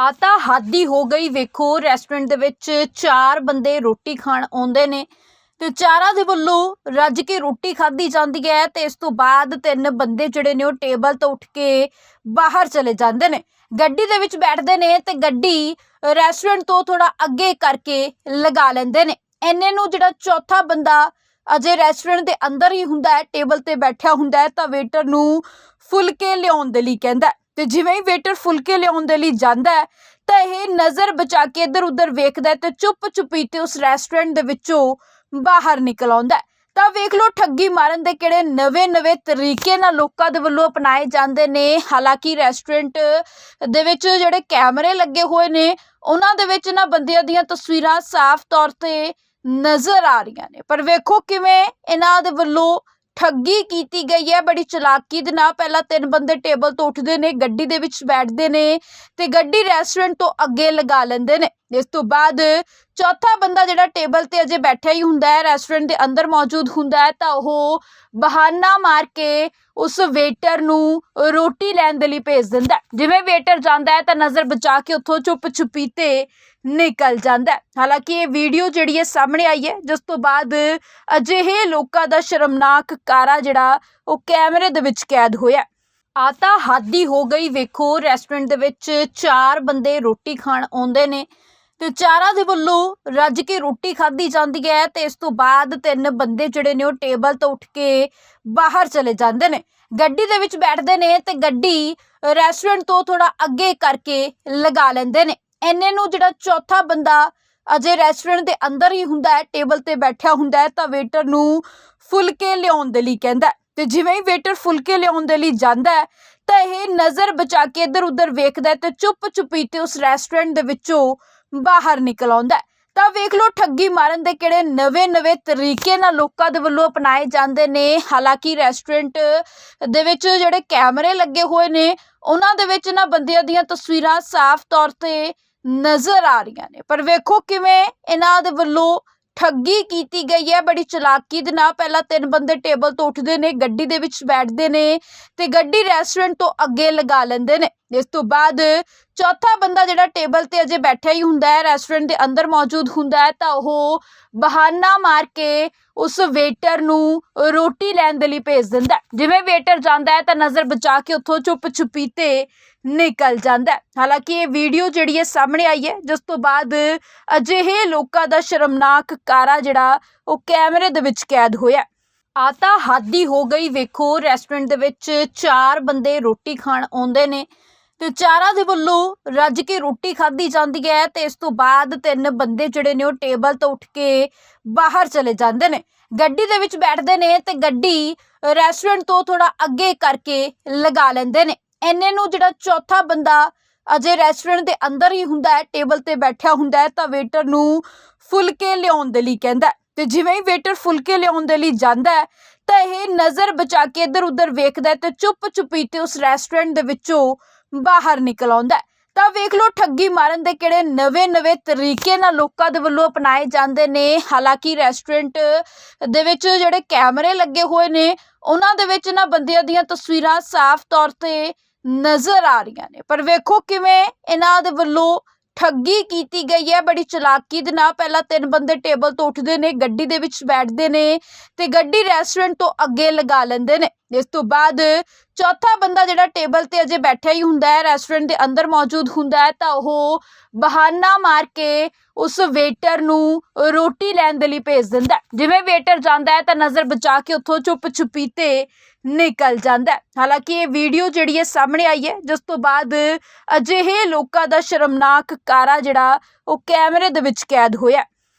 ਆ ਤਾਂ ਹੱਦ ਹੀ ਹੋ ਗਈ। ਵੇਖੋ ਰੈਸਟੋਰੈਂਟ ਦੇ ਵਿੱਚ ਚਾਰ ਬੰਦੇ ਰੋਟੀ ਖਾਣ ਆਉਂਦੇ ਨੇ ਤੇ ਚਾਰਾਂ ਦੇ ਵੱਲੋਂ ਰੱਜ ਕੇ ਰੋਟੀ ਖਾਧੀ ਜਾਂਦੀ ਹੈ ਤੇ ਇਸ ਤੋਂ ਬਾਅਦ ਤਿੰਨ ਬੰਦੇ ਜਿਹੜੇ ਨੇ ਉਹ ਟੇਬਲ ਤੋਂ ਉੱਠ ਕੇ ਬਾਹਰ ਚਲੇ ਜਾਂਦੇ ਨੇ। ਗੱਡੀ ਦੇ ਵਿੱਚ ਬੈਠਦੇ ਨੇ ਤੇ ਗੱਡੀ ਰੈਸਟੋਰੈਂਟ ਤੋਂ ਥੋੜਾ ਅੱਗੇ ਕਰਕੇ ਲਗਾ ਲੈਂਦੇ ਨੇ। ਐਨੇ ਨੂੰ ਜਿਹੜਾ ਚੌਥਾ ਬੰਦਾ ਅਜੇ ਰੈਸਟੋਰੈਂਟ ਦੇ ਅੰਦਰ ਹੀ ਹੁੰਦਾ ਹੈ, ਟੇਬਲ ਤੇ ਬੈਠਿਆ ਹੁੰਦਾ ਹੈ ਤਾਂ ਵੇਟਰ ਨੂੰ ਫੁਲਕੇ ਲਿਆਉਣ ਦੇ ਲਈ ਕਹਿੰਦਾ ਤੇ ਜਿਵੇਂ ਹੀ ਵੇਟਰ ਫੁਲਕੇ ਲਿਆਉਣ ਦੇ ਲਈ ਜਾਂਦਾ ਹੈ, ਤਾਂ ਇਹ ਨਜ਼ਰ ਬਚਾ ਕੇ ਇੱਧਰ ਉੱਧਰ ਵੇਖਦਾ ਹੈ ਤੇ ਚੁੱਪ ਚੁਪੀਤੇ ਉਸ ਰੈਸਟੋਰੈਂਟ ਦੇ ਵਿੱਚੋਂ ਬਾਹਰ ਨਿਕਲ ਆਉਂਦਾ ਤਾਂ ਵੇਖ ਲਓ ਠੱਗੀ ਮਾਰਨ ਦੇ ਕਿਹੜੇ ਨਵੇਂ-ਨਵੇਂ ਤਰੀਕੇ ਨਾਲ ਲੋਕਾਂ ਦੇ ਵੱਲੋਂ ਅਪਣਾਏ ਜਾਂਦੇ ਨੇ। ਹਾਲਾਂਕਿ ਰੈਸਟੋਰੈਂਟ ਦੇ ਵਿੱਚ ਜਿਹੜੇ ਕੈਮਰੇ ਲੱਗੇ ਹੋਏ ਨੇ, ਉਹਨਾਂ ਦੇ ਵਿੱਚ ਨਾ ਬੰਦਿਆਂ ਦੀਆਂ ਤਸਵੀਰਾਂ ਸਾਫ਼ ਤੌਰ ਤੇ ਨਜ਼ਰ ਆ ਰਹੀਆਂ ਨੇ। ਪਰ ਵੇਖੋ ਕਿਵੇਂ ਇਹਨਾਂ ਦੇ ਵੱਲੋਂ ਠੱਗੀ ਕੀਤੀ ਗਈ ਹੈ, ਬੜੀ ਚਲਾਕੀ ਦੇ ਨਾਲ ਪਹਿਲਾਂ ਤਿੰਨ ਬੰਦੇ ਟੇਬਲ ਤੋਂ ਉੱਠਦੇ ਨੇ, ਗੱਡੀ ਦੇ ਵਿੱਚ ਬੈਠਦੇ ਨੇ ਤੇ ਗੱਡੀ ਰੈਸਟੋਰੈਂਟ ਤੋਂ ਅੱਗੇ ਲਗਾ ਲੈਂਦੇ ਨੇ। ਇਸ ਤੋਂ ਬਾਅਦ ਚੌਥਾ ਬੰਦਾ ਜਿਹੜਾ ਟੇਬਲ ਤੇ ਅਜੇ ਬੈਠਾ ਹੀ ਹੁੰਦਾ ਹੈ ਰੈਸਟੋਰੈਂਟ ਦੇ ਅੰਦਰ ਮੌਜੂਦ ਹੁੰਦਾ ਹੈ, ਤਾਂ ਉਹ ਬਹਾਨਾ ਮਾਰ ਕੇ ਉਸ ਵੇਟਰ ਨੂੰ ਰੋਟੀ ਲੈਣ ਦੇ ਲਈ ਭੇਜ ਦਿੰਦਾ ਜਿਵੇਂ ਵੇਟਰ ਜਾਂਦਾ ਹੈ ਤਾਂ ਨਜ਼ਰ ਬਚਾ ਕੇ ਉੱਥੋਂ ਚੁੱਪ ਚੁਪੀਤੇ ਨਿਕਲ ਜਾਂਦਾ ਹਾਲਾਂਕਿ ਇਹ ਵੀਡੀਓ ਜਿਹੜੀ ਹੈ ਸਾਹਮਣੇ ਆਈ ਹੈ, ਜਿਸ ਤੋਂ ਬਾਅਦ ਅਜਿਹੇ ਲੋਕਾਂ ਦਾ ਸ਼ਰਮਨਾਕ ਕਾਰਾ ਜਿਹੜਾ ਉਹ ਕੈਮਰੇ ਦੇ ਵਿੱਚ ਕੈਦ ਹੋਇਆ ਆ ਤਾਂ ਹੱਦ ਹੀ ਹੋ ਗਈ, ਵੇਖੋ ਰੈਸਟੋਰੈਂਟ ਦੇ ਵਿੱਚ ਚਾਰ ਬੰਦੇ ਰੋਟੀ ਖਾਣ ਆਉਂਦੇ ਨੇ। ਤੇ ਚਾਰਾਂ ਦੇ ਵੱਲੋਂ ਰੱਜ ਕੇ ਰੋਟੀ ਖਾਧੀ ਜਾਂਦੀ ਹੈ ਤੇ ਇਸ ਤੋਂ ਬਾਅਦ ਤਿੰਨ ਬੰਦੇ ਜਿਹੜੇ ਨੇ ਉਹ ਟੇਬਲ ਤੋਂ ਉੱਠ ਕੇ ਬਾਹਰ ਚਲੇ ਜਾਂਦੇ ਨੇ। ਗੱਡੀ ਦੇ ਵਿੱਚ ਬੈਠਦੇ ਨੇ ਤੇ ਗੱਡੀ ਰੈਸਟੋਰੈਂਟ ਤੋਂ ਥੋੜਾ ਅੱਗੇ ਕਰਕੇ ਲਗਾ ਲੈਂਦੇ ਨੇ। ਐਨੇ ਨੂੰ ਜਿਹੜਾ ਚੌਥਾ ਬੰਦਾ ਅਜੇ ਰੈਸਟੋਰੈਂਟ ਦੇ ਅੰਦਰ ਹੀ ਹੁੰਦਾ ਹੈ, ਟੇਬਲ ਤੇ ਬੈਠਿਆ ਹੁੰਦਾ ਹੈ ਤਾਂ ਵੇਟਰ ਨੂੰ ਫੁਲਕੇ ਲਿਆਉਣ ਦੇ ਲਈ ਕਹਿੰਦਾ ਤੇ ਜਿਵੇਂ ਹੀ ਵੇਟਰ ਫੁਲਕੇ ਲਿਆਉਣ ਦੇ ਲਈ ਜਾਂਦਾ ਹੈ ਤਾਂ ਇਹ ਨਜ਼ਰ ਬਚਾ ਕੇ ਇੱਧਰ ਉੱਧਰ ਵੇਖਦਾ ਤੇ ਚੁੱਪ ਚੁਪੀਤੇ ਉਸ ਰੈਸਟੋਰੈਂਟ ਦੇ ਵਿੱਚੋਂ ਬਾਹਰ ਨਿਕਲ ਆਉਂਦਾ ਹੈ। ਤਾਂ ਵੇਖ ਲਓ, ਠੱਗੀ ਮਾਰਨ ਦੇ ਕਿਹੜੇ ਨਵੇਂ-ਨਵੇਂ ਤਰੀਕੇ ਨਾਲ ਲੋਕਾਂ ਦੇ ਵੱਲੋਂ ਅਪਣਾਏ ਜਾਂਦੇ ਨੇ। ਹਾਲਾਂਕਿ ਰੈਸਟੋਰੈਂਟ ਦੇ ਵਿੱਚ ਜਿਹੜੇ ਕੈਮਰੇ ਲੱਗੇ ਹੋਏ ਨੇ, ਉਹਨਾਂ ਦੇ ਵਿੱਚ ਨਾ ਬੰਦਿਆਂ ਦੀਆਂ ਤਸਵੀਰਾਂ ਸਾਫ਼ ਤੌਰ ਤੇ ਨਜ਼ਰ ਆ ਰਹੀਆਂ ਨੇ। ਪਰ ਵੇਖੋ ਕਿਵੇਂ ਇਹਨਾਂ ਦੇ ਵੱਲੋਂ ਠੱਗੀ ਕੀਤੀ ਗਈ ਹੈ। ਬੜੀ ਚਲਾਕੀ ਦੇ ਨਾਲ ਪਹਿਲਾਂ ਤਿੰਨ ਬੰਦੇ ਟੇਬਲ ਤੋਂ ਉੱਠਦੇ ਨੇ, ਗੱਡੀ ਦੇ ਵਿੱਚ ਬੈਠਦੇ ਨੇ ਤੇ ਗੱਡੀ ਰੈਸਟੋਰੈਂਟ ਤੋਂ ਅੱਗੇ ਲਗਾ ਲੈਂਦੇ ਨੇ। ਇਸ ਤੋਂ ਬਾਅਦ ਚੌਥਾ ਬੰਦਾ ਜਿਹੜਾ ਟੇਬਲ ਤੇ ਅਜੇ ਬੈਠਾ ਹੀ ਹੁੰਦਾ ਹੈ ਰੈਸਟੋਰੈਂਟ ਦੇ ਅੰਦਰ ਮੌਜੂਦ ਹੁੰਦਾ ਹੈ, ਤਾਂ ਉਹ ਬਹਾਨਾ ਮਾਰ ਕੇ ਉਸ ਵੇਟਰ ਨੂੰ ਰੋਟੀ ਲੈਣ ਦੇ ਲਈ ਭੇਜ ਦਿੰਦਾ ਜਿਵੇਂ ਵੇਟਰ ਜਾਂਦਾ ਹੈ ਤਾਂ ਨਜ਼ਰ ਬਚਾ ਕੇ ਉੱਥੋਂ ਚੁੱਪ ਚੁਪੀਤੇ ਨਿਕਲ ਜਾਂਦਾ ਹਾਲਾਂਕਿ ਇਹ ਵੀਡੀਓ ਜਿਹੜੀ ਹੈ ਸਾਹਮਣੇ ਆਈ ਹੈ, ਜਿਸ ਤੋਂ ਬਾਅਦ ਅਜਿਹੇ ਲੋਕਾਂ ਦਾ ਸ਼ਰਮਨਾਕ ਕਾਰਾ ਜਿਹੜਾ ਉਹ ਕੈਮਰੇ ਦੇ ਵਿੱਚ ਕੈਦ ਹੋਇਆ ਆ ਤਾਂ ਹੱਦ ਹੀ ਹੋ ਗਈ, ਵੇਖੋ ਰੈਸਟੋਰੈਂਟ ਦੇ ਵਿੱਚ ਚਾਰ ਬੰਦੇ ਰੋਟੀ ਖਾਣ ਆਉਂਦੇ ਨੇ। ਤੇ ਚਾਰਾਂ ਦੇ ਵੱਲੋਂ ਰੱਜ ਕੇ ਰੋਟੀ ਖਾਧੀ ਜਾਂਦੀ ਹੈ ਤੇ ਇਸ ਤੋਂ ਬਾਅਦ ਤਿੰਨ ਬੰਦੇ ਜਿਹੜੇ ਨੇ ਉਹ ਟੇਬਲ ਤੋਂ ਉੱਠ ਕੇ ਬਾਹਰ ਚਲੇ ਜਾਂਦੇ ਨੇ। ਗੱਡੀ ਦੇ ਵਿੱਚ ਬੈਠਦੇ ਨੇ ਤੇ ਗੱਡੀ ਰੈਸਟੋਰੈਂਟ ਤੋਂ ਥੋੜਾ ਅੱਗੇ ਕਰਕੇ ਲਗਾ ਲੈਂਦੇ ਨੇ। ਐਨੇ ਨੂੰ ਜਿਹੜਾ ਚੌਥਾ ਬੰਦਾ ਅਜੇ ਰੈਸਟੋਰੈਂਟ ਦੇ ਅੰਦਰ ਹੀ ਹੁੰਦਾ ਹੈ, ਟੇਬਲ ਤੇ ਬੈਠਿਆ ਹੁੰਦਾ ਹੈ ਤਾਂ ਵੇਟਰ ਨੂੰ ਫੁਲਕੇ ਲਿਆਉਣ ਦੇ ਲਈ ਕਹਿੰਦਾ ਹੈ। ਤੇ ਜਿਵੇਂ ਹੀ ਵੇਟਰ ਫੁਲਕੇ ਲਿਆਉਣ ਦੇ ਲਈ ਜਾਂਦਾ ਹੈ ਤਾਂ ਇਹ ਨਜ਼ਰ ਬਚਾ ਕੇ ਇੱਧਰ ਉੱਧਰ ਵੇਖਦਾ ਹੈ ਤੇ ਚੁੱਪ ਚੁਪੀਤੇ ਉਸ ਰੈਸਟੋਰੈਂਟ ਦੇ ਵਿੱਚੋਂ ਬਾਹਰ ਨਿਕਲ ਆਉਂਦਾ ਹੈ। ਤਾਂ ਵੇਖ ਲਓ, ਠੱਗੀ ਮਾਰਨ ਦੇ ਕਿਹੜੇ ਨਵੇਂ-ਨਵੇਂ ਤਰੀਕੇ ਨਾਲ ਲੋਕਾਂ ਦੇ ਵੱਲੋਂ ਅਪਣਾਏ ਜਾਂਦੇ ਨੇ। ਹਾਲਾਂਕਿ ਰੈਸਟੋਰੈਂਟ ਦੇ ਵਿੱਚ ਜਿਹੜੇ ਕੈਮਰੇ ਲੱਗੇ ਹੋਏ ਨੇ, ਉਹਨਾਂ ਦੇ ਵਿੱਚ ਨਾ ਬੰਦਿਆਂ ਦੀਆਂ ਤਸਵੀਰਾਂ ਸਾਫ਼ ਤੌਰ ਤੇ ਨਜ਼ਰ ਆ ਰਹੀਆਂ ਨੇ। ਪਰ ਵੇਖੋ ਕਿਵੇਂ ਇਹਨਾਂ ਦੇ ਵੱਲੋਂ ਠੱਗੀ ਕੀਤੀ ਗਈ ਹੈ। ਬੜੀ ਚਲਾਕੀ ਦੇ ਨਾਲ ਪਹਿਲਾਂ ਤਿੰਨ ਬੰਦੇ ਟੇਬਲ ਤੋਂ ਉੱਠਦੇ ਨੇ, ਗੱਡੀ ਦੇ ਵਿੱਚ ਬੈਠਦੇ ਨੇ ਤੇ ਗੱਡੀ ਰੈਸਟੋਰੈਂਟ ਤੋਂ ਅੱਗੇ ਲਗਾ ਲੈਂਦੇ ਨੇ। ਇਸ ਤੋਂ ਬਾਅਦ ਚੌਥਾ ਬੰਦਾ ਜਿਹੜਾ ਟੇਬਲ ਤੇ ਅਜੇ ਬੈਠਿਆ ਹੀ ਹੁੰਦਾ ਹੈ ਰੈਸਟੋਰੈਂਟ ਦੇ ਅੰਦਰ ਮੌਜੂਦ ਹੁੰਦਾ ਹੈ, ਤਾਂ ਉਹ ਬਹਾਨਾ ਮਾਰ ਕੇ ਉਸ ਵੇਟਰ ਨੂੰ ਰੋਟੀ ਲੈਣ ਦੇ ਲਈ ਭੇਜ ਦਿੰਦਾ ਜਿਵੇਂ ਵੇਟਰ ਜਾਂਦਾ ਹੈ ਤਾਂ ਨਜ਼ਰ ਬਚਾ ਕੇ ਉੱਥੋਂ ਚੁੱਪ ਚੁਪੀਤੇ ਨਿਕਲ ਜਾਂਦਾ ਹਾਲਾਂਕਿ ਇਹ ਵੀਡੀਓ ਜਿਹੜੀ ਹੈ ਸਾਹਮਣੇ ਆਈ ਹੈ, ਜਿਸ ਤੋਂ ਬਾਅਦ ਅਜਿਹੇ ਲੋਕਾਂ ਦਾ ਸ਼ਰਮਨਾਕ ਕਾਰਾ ਜਿਹੜਾ ਉਹ ਕੈਮਰੇ ਦੇ ਵਿੱਚ ਕੈਦ ਹੋਇਆ